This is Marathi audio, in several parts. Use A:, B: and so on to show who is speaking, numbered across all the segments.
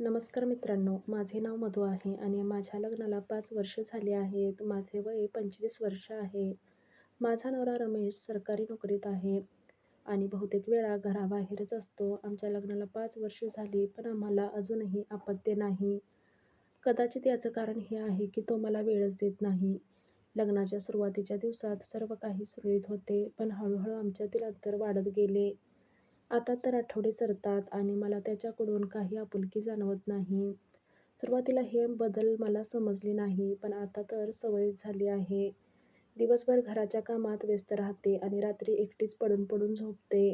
A: नमस्कार मित्रांनो माझे नाव मधू आहे आणि माझ्या लग्नाला पाच वर्ष झाली आहेत. माझे वय पंचवीस वर्ष आहे. माझा नवरा रमेश सरकारी नोकरीत आहे आणि बहुतेक वेळा घराबाहेरच असतो. आमच्या लग्नाला पाच वर्ष झाली पण आम्हाला अजूनही आपत्ती नाही. कदाचित याचं कारण हे आहे की तो मला वेळच देत नाही. लग्नाच्या सुरुवातीच्या दिवसात सर्व काही सुरळीत होते पण हळूहळू आमच्यातील अंतर वाढत गेले. आता तर आठवडे सरतात आणि मला त्याच्याकडून काही आपुलकी जाणवत नाही. सुरुवातीला हे बदल मला समजले नाही, पण आता तर सवयच झाली आहे. दिवसभर घराच्या कामात व्यस्त राहते आणि रात्री एकटीच पडून पडून झोपते.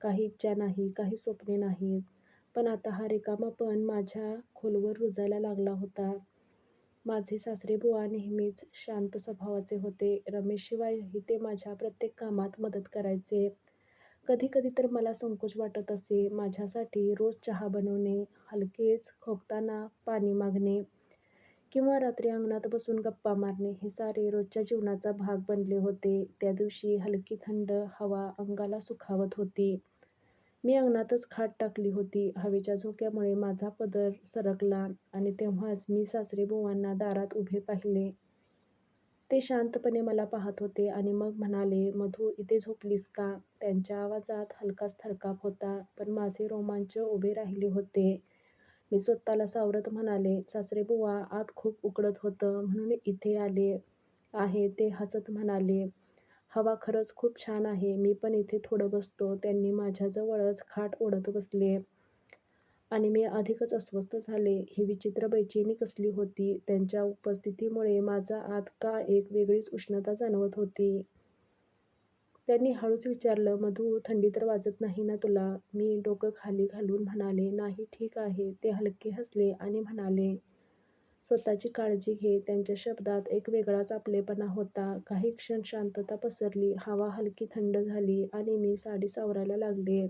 A: काही इच्छा नाही, काही स्वप्ने नाहीत. पण आता हा रिकामापण माझ्या खोलवर रुजायला लागला होता. माझे सासरेबुवा नेहमीच शांत स्वभावाचे होते. रमेशशिवायही ते माझ्या प्रत्येक कामात मदत करायचे. कधी कधी तर मला संकोच वाटत असे. माझ्यासाठी रोज चहा बनवणे, हलकेच खोकताना पाणी मागणे किंवा रात्री अंगणात बसून गप्पा मारणे हे सारे रोजच्या जीवनाचा भाग बनले होते. त्या दिवशी हलकी थंड हवा अंगाला सुखावत होती. मी अंगणातच खाट टाकली होती. हवेच्या झोक्यामुळे माझा पदर सरकला आणि तेव्हाच मी सासरेबुवांना दारात उभे पाहिले. ते शांतपणे मला पाहत होते आणि मग म्हणाले, मधू इथे झोपलीस का? त्यांच्या आवाजात हलकाच थरकाप होता, पण माझे रोमांच उभे राहिले होते. मी स्वतःला सावरत म्हणाले, सासरेबुवा आत खूप उकडत होतं म्हणून इथे आले आहे. ते हसत म्हणाले, हवा खरंच खूप छान आहे. मी पण इथे थोडं बसतो. त्यांनी माझ्याजवळच खाट ओढत बसले आणि मी अधिकच अस्वस्थ झाले. ही विचित्र बेचैनी कसली होती? त्यांच्या उपस्थितीमुळे माझ्या आत का एक वेगळीच उष्णता जाणवत होती. त्यांनी हळूच विचारलं, मधू थंडी तर वाजत नाही ना तुला? मी डोकं खाली घालून म्हणाले, नाही ठीक आहे. ते हलके हसले आणि म्हणाले, स्वतःची काळजी घे. त्यांच्या शब्दात एक वेगळाच आपलेपणा होता. काही क्षण शांतता पसरली. हवा हलकी थंड झाली आणि मी साडी सावरायला लागले.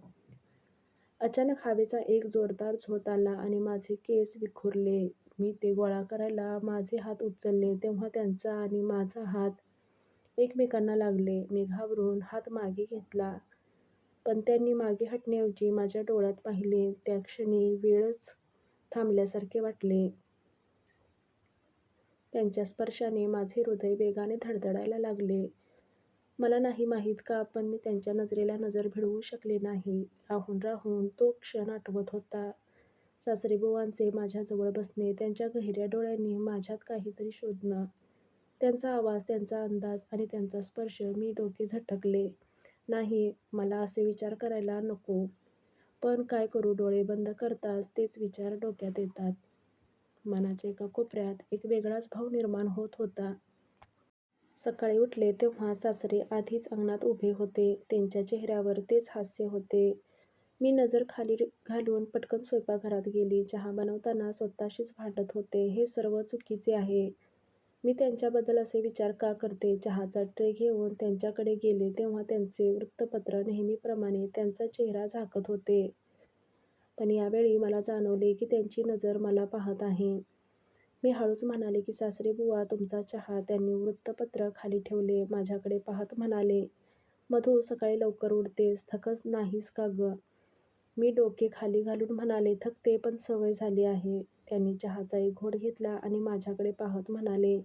A: अचानक हवेचा एक जोरदार झोत आला आणि माझे केस विखुरले. मी ते गोळा करायला माझे हात उचलले तेव्हा त्यांचा आणि माझा हात एकमेकांना लागले. मी घाबरून हात मागे घेतला, पण त्यांनी मागे हटण्याऐवजी माझ्या डोळ्यात पाहिले. त्या क्षणी वेळच थांबल्यासारखे वाटले. त्यांच्या स्पर्शाने माझे हृदय वेगाने धडधडायला लागले. मला नाही माहीत का, पण मी त्यांच्या नजरेला नजर भिडवू शकले नाही. राहून राहून तो क्षण आठवत होता. सासरेबुवांचे माझ्याजवळ बसणे, त्यांच्या गहिऱ्या डोळ्यांनी माझ्यात काहीतरी शोधणं, त्यांचा आवाज, त्यांचा अंदाज आणि त्यांचा स्पर्श. मी डोके झटकले. नाही, मला असे विचार करायला नको. पण काय करू? डोळे बंद करताच तेच विचार डोक्यात येतात. मनाच्या एका कोपऱ्यात एक वेगळाच भाव निर्माण होत होता. सकाळी उठले तेव्हा सासरे आधीच अंगणात उभे होते. त्यांच्या चेहऱ्यावर तेच हास्य होते. मी नजर खाली घालून पटकन स्वयंपाकघरात गेली. चहा बनवताना स्वतःशीच भांडत होते, हे सर्व चुकीचे आहे. मी त्यांच्याबद्दल असे विचार का करते? चहाचा ट्रे घेऊन त्यांच्याकडे गेले तेव्हा त्यांचे वृत्तपत्र नेहमीप्रमाणे त्यांचा चेहरा झाकत होते. पण यावेळी मला जाणवले की त्यांची नजर मला पाहत आहे. मी हळूच म्हणाले की सासरेबुवा तुमचा चहा. त्यांनी वृत्तपत्र खाली ठेवले. माझ्याकडे पाहत म्हणाले, मधू सकाळी लवकर उठतेस, थकत नाहीस का गं? मी डोके खाली घालून म्हणाले, थकते, पण सवय झाली आहे. त्यांनी चहाचा एक घोट घेतला आणि माझ्याकडे पाहत म्हणाले,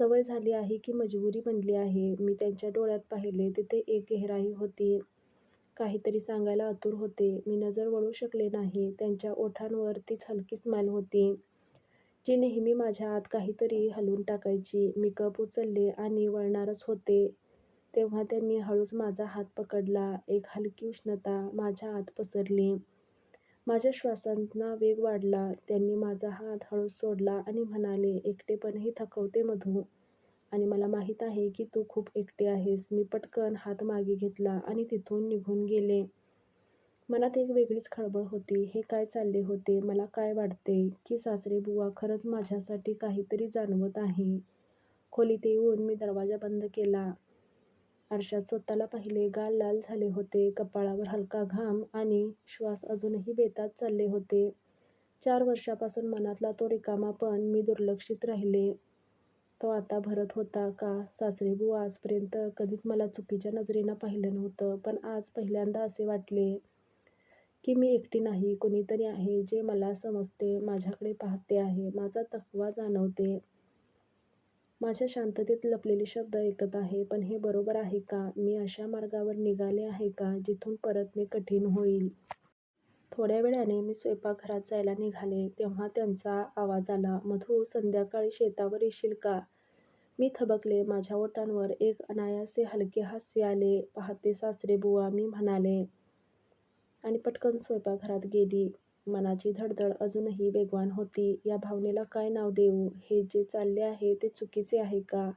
A: सवय झाली आहे की मजबुरी बनली आहे? मी त्यांच्या डोळ्यात पाहिले. तिथे एक गहिराई होती. काहीतरी सांगायला आतुर होते. मी नजर वळू शकले नाही. त्यांच्या ओठांवर तीच हलकी स्माईल होती, जी नेहमी माझ्या आत काहीतरी हलवून टाकायची. मी कप उचलले आणि वळणारच होते तेव्हा त्यांनी हळूच माझा हात पकडला. एक हलकी उष्णता माझ्या आत पसरली. माझ्या श्वासांना वेग वाढला. त्यांनी माझा हात हळूच सोडला आणि म्हणाले, एकटेपणही थकवते मधू आणि मला माहीत आहे की तू खूप एकटी आहेस. मी पटकन हात मागे घेतला आणि तिथून निघून गेले. मनात एक वेगळीच खळबळ होती. हे काय चालले होते? मला काय वाटते की सासरेबुवा खरंच माझ्यासाठी काहीतरी जाणवत आहे? खोलीत येऊन मी दरवाजा बंद केला. आरशात स्वतःला पाहिले. गाल लाल झाले होते, कपाळावर हलका घाम आणि श्वास अजूनही बेतात चालले होते. चार वर्षापासून मनातला तो रिकामा पण मी दुर्लक्षित राहिले, तो आता भरत होता का? सासरेबुवा आजपर्यंत कधीच मला चुकीच्या नजरेनं पाहिलं नव्हतं, पण आज पहिल्यांदा असे वाटले की मी एकटी नाही, कुणीतरी आहे जे मला समजते, माझ्याकडे पाहते आहे, माझा थकवा जाणवते. माझ्या शांततेत लपलेले शब्द ऐकत आहे. पण हे बरोबर आहे का? मी अशा मार्गावर निघाले आहे का, जिथून परतणे कठीण होईल? थोड्या वेळाने मी स्वयंपाकघरात जायला निघाले, तेव्हा त्यांचा आवाज आला, मधू, संध्याकाळी शेतावर येशील का? मी थबकले. माझ्या ओठांवर एक अनायासे हलके हास्य आले. पहाते सासरेबुवा, मी म्हणाले. आणि पटकन स्वयंपाकघरात गेली. मनाची धडधड अजूनही वेगवान होती. या भावनेला काय नाव देऊ? हे जे चालले आहे ते चुकीचे आहे का?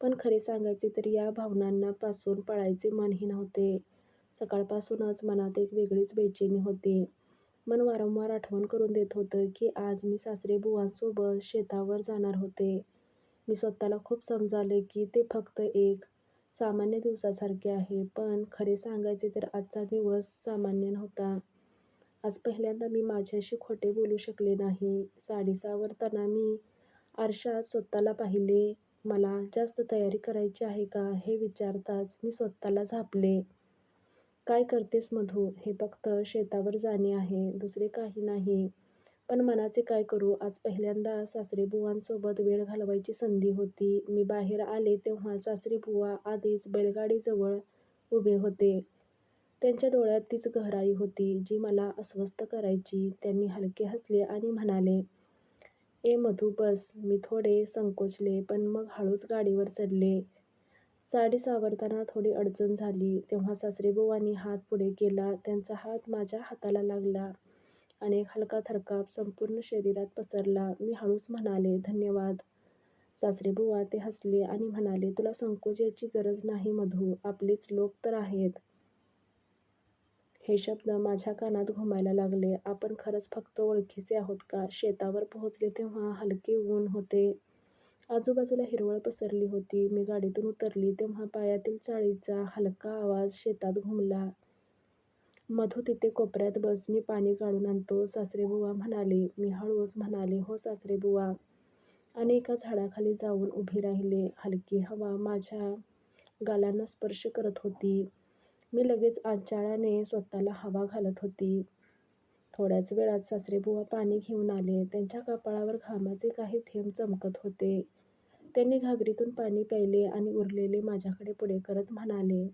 A: पण खरे सांगायचे तर या भावनांनापासून पळायचे मनही नव्हते. सकाळपासूनच मनात एक वेगळीच बेचैनी होती. मन वारंवार आठवण करून देत होतं की आज मी सासरेबुवांसोबत शेतावर जाणार होते. मी स्वतःला खूप समजावले की ते फक्त एक सामान्य दिवसासारखे आहे. पण खरे सांगायचे तर आजचा दिवस सामान्य नव्हता. आज पहिल्यांदा मी माझ्याशी खोटे बोलू शकले नाही. साडीसावरताना मी आरशात स्वतःला पाहिले. मला जास्त तयारी करायची आहे का, हे विचारताच मी स्वतःला झापले. काय करतेस मधू? हे फक्त शेतावर जाणे आहे, दुसरे काही नाही. पण मनाचे काय करू? आज पहिल्यांदा सासरेबुवांसोबत वेळ घालवायची संधी होती. मी बाहेर आले तेव्हा सासरेबुवा आधीच बैलगाडीजवळ उभे होते. त्यांच्या डोळ्यात तीच गहराई होती, जी मला अस्वस्थ करायची. त्यांनी हलके हसले आणि म्हणाले, ए मधू, बस. मी थोडे संकोचले, पण मग हळूच गाडीवर चढले. साडी सावरताना थोडी अडचण झाली, तेव्हा सासरेबुवांनी हात पुढे केला. त्यांचा हात माझ्या हाताला लागला आणि एक हलका थरकाप संपूर्ण शरीरात पसरला. मी हळूच म्हणाले, धन्यवाद, सासरेबुवा. ते हसले आणि म्हणाले, तुला संकोच याची गरज नाही मधू, आपलेच लोक तर आहेत. हे शब्द माझ्या कानात घुमायला लागले. आपण खरंच फक्त ओळखीचे आहोत का? शेतावर पोहोचले तेव्हा हलके ऊन होते. आजूबाजूला हिरवळ पसरली होती. मी गाडीतून उतरली तेव्हा पायातील चाळीचा हलका आवाज शेतात घुमला. मधू, तिथे कोपऱ्यात बसनी पाणी काढून आणतो, सासरेबुवा म्हणाले. मी हळूच म्हणाले, हो सासरेबुवा, आणि एका झाडाखाली जाऊन उभी राहिले. हलकी हवा माझ्या गालांना स्पर्श करत होती. मी लगेच आचाळाने स्वतःला हवा घालत होती. थोड्याच वेळात सासरेबुवा पाणी घेऊन आले. त्यांच्या कपाळावर घामाचे काही थेंब चमकत होते. त्यांनी घागरीतून पाणी प्यायले आणि उरलेले माझ्याकडे पुढे करत म्हणाले,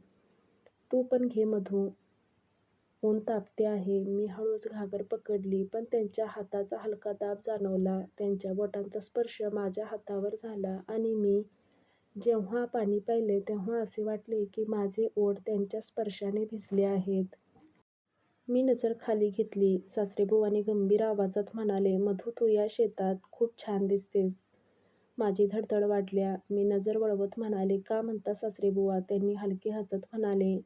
A: तू पण घे मधू, ऊन तापते आहे. मी हळूच घागर पकडली, पण त्यांच्या हाताचा हलका दाब जाणवला. त्यांच्या बोटांचा स्पर्श माझ्या हातावर झाला आणि मी जेव्हा पाणी प्यायले तेव्हा असे वाटले की माझे ओठ त्यांच्या स्पर्शाने भिजले आहेत. मी नजर खाली घेतली. सासरेबुवांनी गंभीर आवाजात म्हणाले, मधू, तू या शेतात खूप छान दिसतेस. माझी धडधड वाढल्या. मी नजर वळवत म्हणाले, का म्हणता सासरेबुवा? त्यांनी हलके हसत म्हणाले,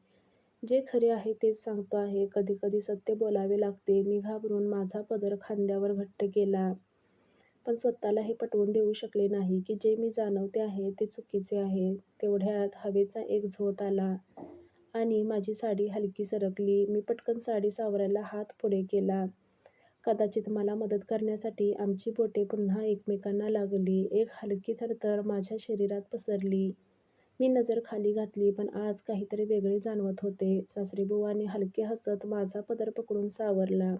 A: जे खरे आहे तेच सांगतो आहे. कधी कधी सत्य बोलावे लागते. मी घाबरून माझा पदर खांद्यावर घट्ट केला. पण स्वतःला हे पटवून देऊ शकले नाही की जे मी जाणवते आहे ते चुकीचे आहे. तेवढ्यात हवेचा एक झोत आला आणि माझी साडी हलकी सरकली. मी पटकन साडी सावरायला हात पुढे केला. कदाचित मला मदत करण्यासाठी आमची बोटे पुन्हा एकमेकांना लागली. एक हलकी थरथर माझ्या शरीरात पसरली. मी नजर खाली घातली, पण आज काहीतरी वेगळे जाणवत होते. सासरेबुवांनी हलके हसत माझा पदर पकडून सावरला.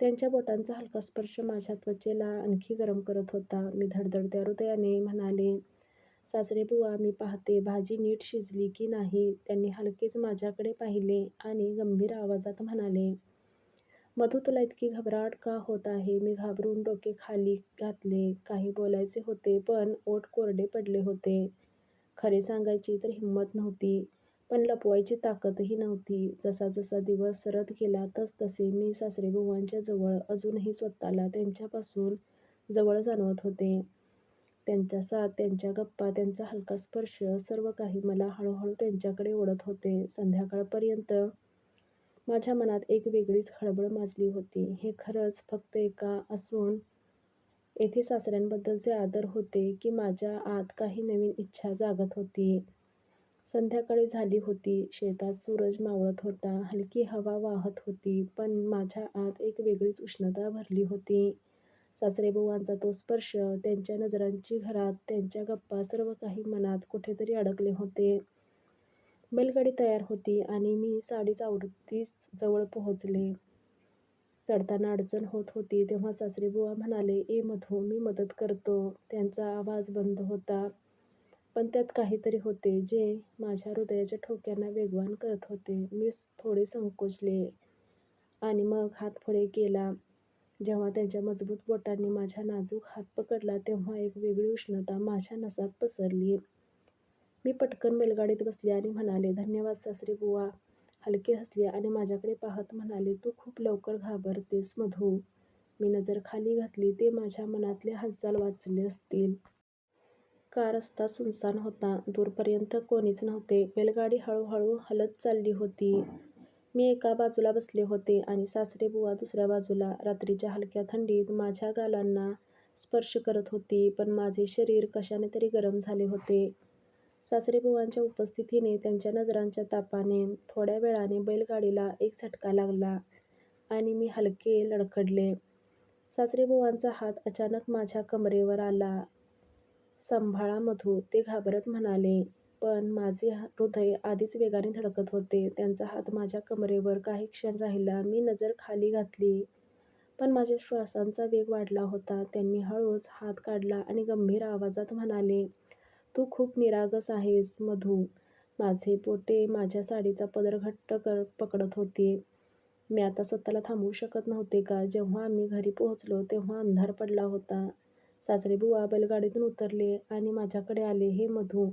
A: त्यांच्या बोटांचा हलका स्पर्श माझ्या त्वचेला आणखी गरम करत होता. मी धडधडत्या हृदयाने म्हणाले, सासरेबुवा, मी पाहते, भाजी नीट शिजली की नाही. त्यांनी हलकेच माझ्याकडे पाहिले आणि गंभीर आवाजात म्हणाले, मधू, तुला इतकी घबराट का होत आहे? मी घाबरून डोके खाली घातले. काही बोलायचे होते, पण ओठ कोरडे पडले होते. खरे सांगायची तर हिंमत नव्हती, पण लपवायची ताकदही नव्हती. जसा जसा दिवस सरत गेला तस तसे मी सासरेबुवांच्या जवळ, अजूनही स्वतःला त्यांच्यापासून जवळ जाणवत होते. त्यांचा साथ, त्यांच्या गप्पा, त्यांचा हलका स्पर्श, सर्व काही मला हळूहळू त्यांच्याकडे ओढत होते. संध्याकाळपर्यंत माझ्या मनात एक वेगळीच खळबळ माजली होती. हे खरंच फक्त एका असून येथे सासऱ्यांबद्दलचे आदर होते की माझ्या आत काही नवीन इच्छा जागत होती? संध्याकाळ झाली होती. शेतात सूरज मावळत होता. हलकी हवा वाहत होती. पण माझ्या आत एक वेगळीच उष्णता भरली होती. सासरेबुवांचा तो स्पर्श, त्यांच्या नजरांची घरात, त्यांच्या गप्पा, सर्व काही मनात कुठेतरी अडकले होते. बैलगाडी तयार होती आणि मी साडीच आवृत्ती जवळ पोहोचले. चढताना अडचण होत होती तेव्हा सासरीबुवा म्हणाले, ए मधू, मी मदत करतो. त्यांचा आवाज बंद होता, पण त्यात काहीतरी होते, जे माझ्या हृदयाच्या ठोक्यांना वेगवान करत होते. मी थोडे संकोचले आणि मग हात पुढे केला. जेव्हा त्यांच्या मजबूत बोटांनी माझ्या नाजूक हात पकडला तेव्हा एक वेगळी उष्णता माझ्या नसात पसरली. मी पटकन बैलगाडीत बसले आणि म्हणाले, धन्यवाद सासरी बुवा हलके हसले आणि माझ्याकडे पाहत म्हणाले, तू खूप लवकर घाबरतेस मधू. मी नजर खाली घातली. ते माझ्या मनातले हालचाल वाचले असतील. का रस्ता सुनसान होता. दूरपर्यंत कोणीच नव्हते. बैलगाडी हळूहळू हलत चालली होती. मी एका बाजूला बसले होते आणि सासरे बुवा दुसऱ्या बाजूला. रात्रीच्या हलक्या थंडीत माझ्या गालांना स्पर्श करत होती, पण माझे शरीर कशाने तरी गरम झाले होते. सासरेबुवांच्या उपस्थितीने, त्यांच्या नजरांच्या तापाने. थोड्या वेळाने बैलगाडीला एक झटका लागला आणि मी हलके लडखडले. सासरेबुवांचा हात अचानक माझ्या कमरेवर आला. सांभाळा मधू, ते घाबरत म्हणाले. पण माझे हृदय आधीच वेगाने धडकत होते. त्यांचा हात माझ्या कमरेवर काही क्षण राहिला. मी नजर खाली घातली, पण माझ्या श्वासांचा वेग वाढला होता. त्यांनी हळूच हात काढला आणि गंभीर आवाजात म्हणाले, तू खूप निरागस आहेस मधू. माझे बोटे माझ्या साडीचा पदर घट्ट कर पकडत होती. मी आता स्वतःला थांबवू शकत नव्हते का? जेव्हा आम्ही घरी पोहोचलो तेव्हा अंधार पडला होता. सासरे बुवा बैलगाडीतून उतरले आणि माझ्याकडे आले. हे मधू,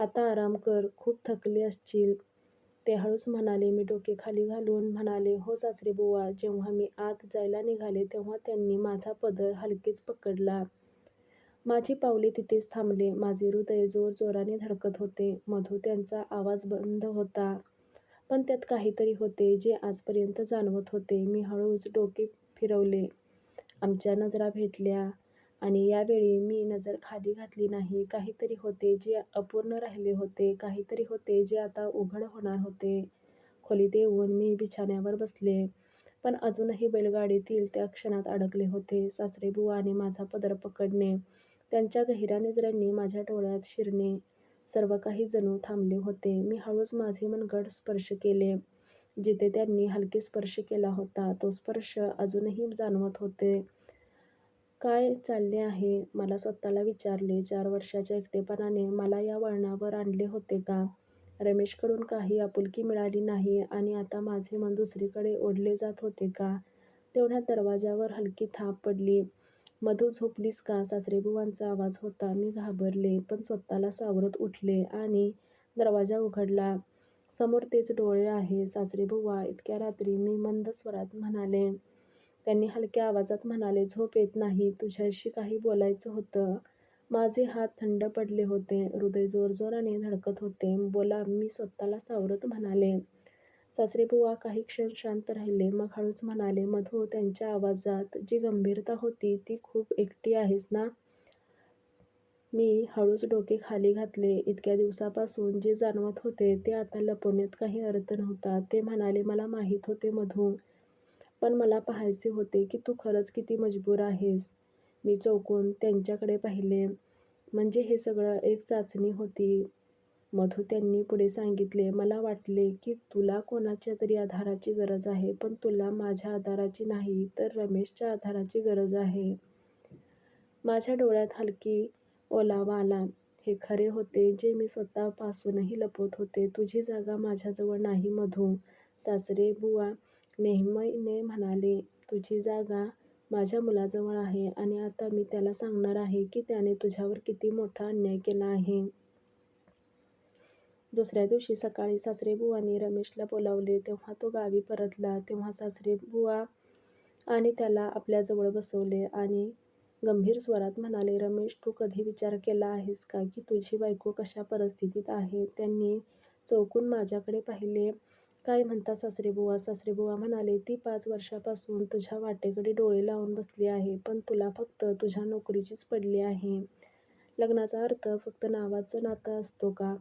A: आता आराम कर. खूप थकले असशील. ते हळूच म्हणाले. मी डोके खाली घालून म्हणाले, हो सासरे बुवा जेव्हा मी आत जायला निघाले तेव्हा त्यांनी माझा पदर हलकेच पकडला. माझी पावले तिथेच थांबले. माझे हृदय जोरजोराने धडकत होते. मधू, त्यांचा आवाज बंद होता, पण त्यात काहीतरी होते, जे आजपर्यंत जाणवत होते. मी हळूच डोके फिरवले. आमच्या नजरा भेटल्या आणि यावेळी मी नजर खाली घातली नाही. काहीतरी होते, जे अपूर्ण राहिले होते. काहीतरी होते, जे आता उघड होणार होते. खोलीत येऊन मी बिछाण्यावर बसले, पण अजूनही बैलगाडीतील त्या क्षणात अडकले होते. सासरेबुवांनी माझा पदर पकडणे, त्यांच्या गहिऱ्या नजरांनी माझ्या डोळ्यात शिरणे, सर्व काही जणू थांबले होते. मी हळूच माझे मनगट स्पर्श केले, जिथे त्यांनी हलके स्पर्श केला होता. तो स्पर्श अजूनही जाणवत होते काय चालले आहे? मला स्वतःला विचारले. चार वर्षांच्या एकटेपणाने मला या वळणावर आणले होते का? रमेशकडून काही आपुलकी मिळाली नाही आणि आता माझे मन दुसरीकडे ओढले जात होते का? तेवढ्यात दरवाजावर हलकी थाप पडली. मधू, झोपलीस का? सासरेबुवांचा आवाज होता. मी घाबरले, पण स्वतःला सावरत उठले आणि दरवाजा उघडला. समोर तेच डोळे आहे. सासरेबुवा, इतक्या रात्री? मी मंद स्वरात म्हणाले. त्यांनी हलक्या आवाजात म्हणाले, झोप येत नाही? तुझ्याशी काही बोलायचं होतं. माझे हात थंड पडले होते. हृदय जोरजोराने धडकत होते. बोला, मी स्वतःला सावरत म्हणाले. सासरेबुवा काही क्षण शांत राहिले. मग हळूच म्हणाले, मधू, त्यांच्या आवाजात जी गंभीरता होती, ती खूप एकटी आहेस ना? मी हळूच डोके खाली घातले. इतक्या दिवसांपासून जे जाणवत होते, ते आता लपवण्यात काही अर्थ नव्हता. ते म्हणाले, मला माहीत होते मधू, पण मला पाहायचे होते की तू खरंच किती मजबूर आहेस. मी चौकून त्यांच्याकडे पाहिले. म्हणजे हे सगळं एक चाचणी होती मधू, त्यांनी पुढे सांगितले. मला वाटले की तुला कोणाच्या तरी आधाराची गरज आहे, पण तुला माझ्या आधाराची नाही, तर रमेशच्या आधाराची गरज आहे. माझ्या डोळ्यात हलकी ओलावा आला. हे खरे होते, जे मी स्वतःपासूनही लपवत होते. तुझी जागा माझ्याजवळ नाही मधू. सासरे बुवा नेहमीने म्हणाले, तुझी जागा माझ्या मुलाजवळ आहे आणि आता मी त्याला सांगणार आहे की त्याने तुझ्यावर किती मोठा अन्याय केला आहे. दुसऱ्या दिवशी सकाळी सासरेबुवांनी रमेशला बोलावले. तेव्हा तो गावी परतला तेव्हा सासरेबुवा आणि त्याला आपल्याजवळ बसवले आणि गंभीर स्वरात म्हणाले, रमेश, तू कधी विचार केला आहेस का की तुझी बायको कशा परिस्थितीत आहे? त्यांनी चौकून माझ्याकडे पाहिले. काय म्हणता सासरेबुवा? सासरेबुवा म्हणाले, ती पाच वर्षापासून तुझ्या वाटेकडे डोळे लावून बसली आहे, पण तुला फक्त तुझ्या नोकरीचीच पडली आहे. लग्नाचा अर्थ फक्त नावाचं नातं असतो का?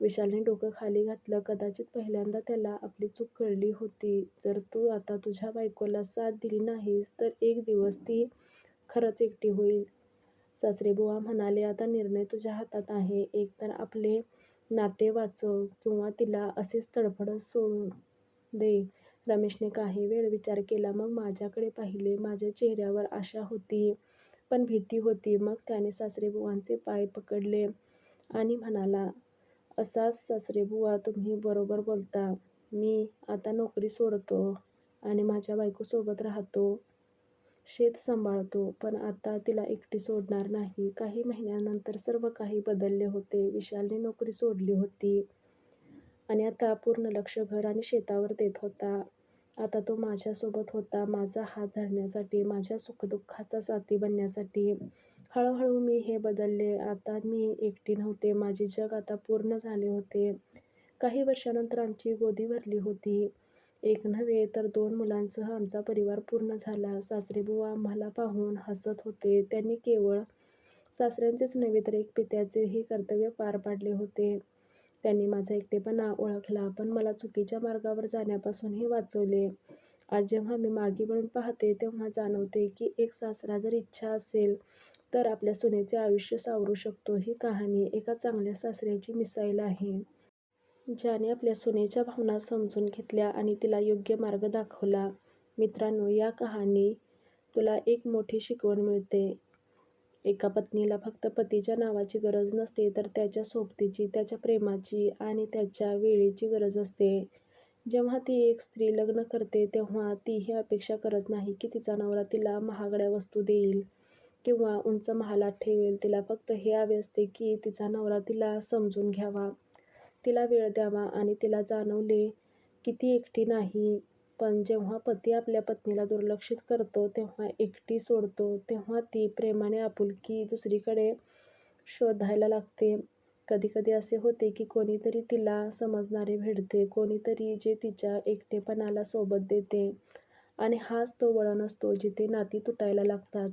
A: विशालने डोकं खाली घातलं. कदाचित पहिल्यांदा त्याला आपली चूक कळली होती. जर तू आता तुझ्या बायकोला साथ दिली नाहीस, तर एक दिवस ती खरंच एकटी होईल. सासरेबुवा म्हणाले, आता निर्णय तुझ्या हातात आहे. एकतर आपले नाते वाचव किंवा तिला असेच तडफडत सोडून दे. रमेशने काही वेळ विचार केला. मग माझ्याकडे पाहिले. माझ्या चेहऱ्यावर आशा होती, पण भीती होती. मग त्याने सासरेबुवांचे पाय पकडले आणि म्हणाला, असाच सासरेबुवा, तुम्ही बरोबर बोलता. मी आता नोकरी सोडतो आणि माझ्या बायकोसोबत राहतो. शेत सांभाळतो. पण आता तिला एकटी सोडणार नाही. काही महिन्यांनंतर सर्व काही बदलले होते. विशालने नोकरी सोडली होती आणि आता पूर्ण लक्ष घर आणि शेतावर देत होता. आता तो माझ्यासोबत होता. माझा हात धरण्यासाठी, माझ्या सुखदुःखाचा साथी बनण्यासाठी. हळूहळू मी हे बदलले. आता मी एकटी नव्हते. माझे जग आता पूर्ण झाले होते. काही वर्षानंतर आमची गोदी भरली होती. एक नव्हे तर दोन मुलांसह आमचा परिवार पूर्ण झाला. सासरेबुवा आम्हाला पाहून हसत होते. त्यांनी केवळ सासऱ्यांचेच नव्हे तर एक पित्याचेही कर्तव्य पार पाडले होते. त्यांनी माझा एकटेपणा ओळखला, पण मला चुकीच्या मार्गावर जाण्यापासूनही वाचवले. आज जेव्हा मी मागे वळून पाहते, तेव्हा जाणवते की एक सासरा जर इच्छा असेल तर आपल्या सुनेचे आयुष्य सावरू शकतो. ही कहाणी एका चांगल्या सासऱ्याची मिसाईल आहे. ज्याने आपल्या सुनेच्या भावना समजून घेतल्या आणि तिला योग्य मार्ग दाखवला. मित्रांनो, या कहाणी तुला एक मोठी शिकवण मिळते. एका पत्नीला फक्त पतीच्या नावाची गरज नसते, तर त्याच्या सोबतीची, त्याच्या प्रेमाची आणि त्याच्या वेळेची गरज असते. जेव्हा ती एक स्त्री लग्न करते, तेव्हा ती ही अपेक्षा करत नाही की तिचा नवरा तिला महागड्या वस्तू देईल किंवा उंच महालात ठेवेल. तिला फक्त हे हवे असते की तिचा नवरा तिला समजून घ्यावा, तिला वेळ द्यावा आणि तिला जाणवले की ती एकटी नाही. पण जेव्हा पती आपल्या पत्नीला दुर्लक्षित करतो तेव्हा एकटी सोडतो, तेव्हा ती प्रेमाने आपुलकी दुसरीकडे शोधायला लागते. कधीकधी असे होते की कोणीतरी तिला समजणारे भेटते, कोणीतरी जे तिच्या एकटेपणाला सोबत देते आणि हाच तो वळण असतो जिथे नाती तुटायला लागतात.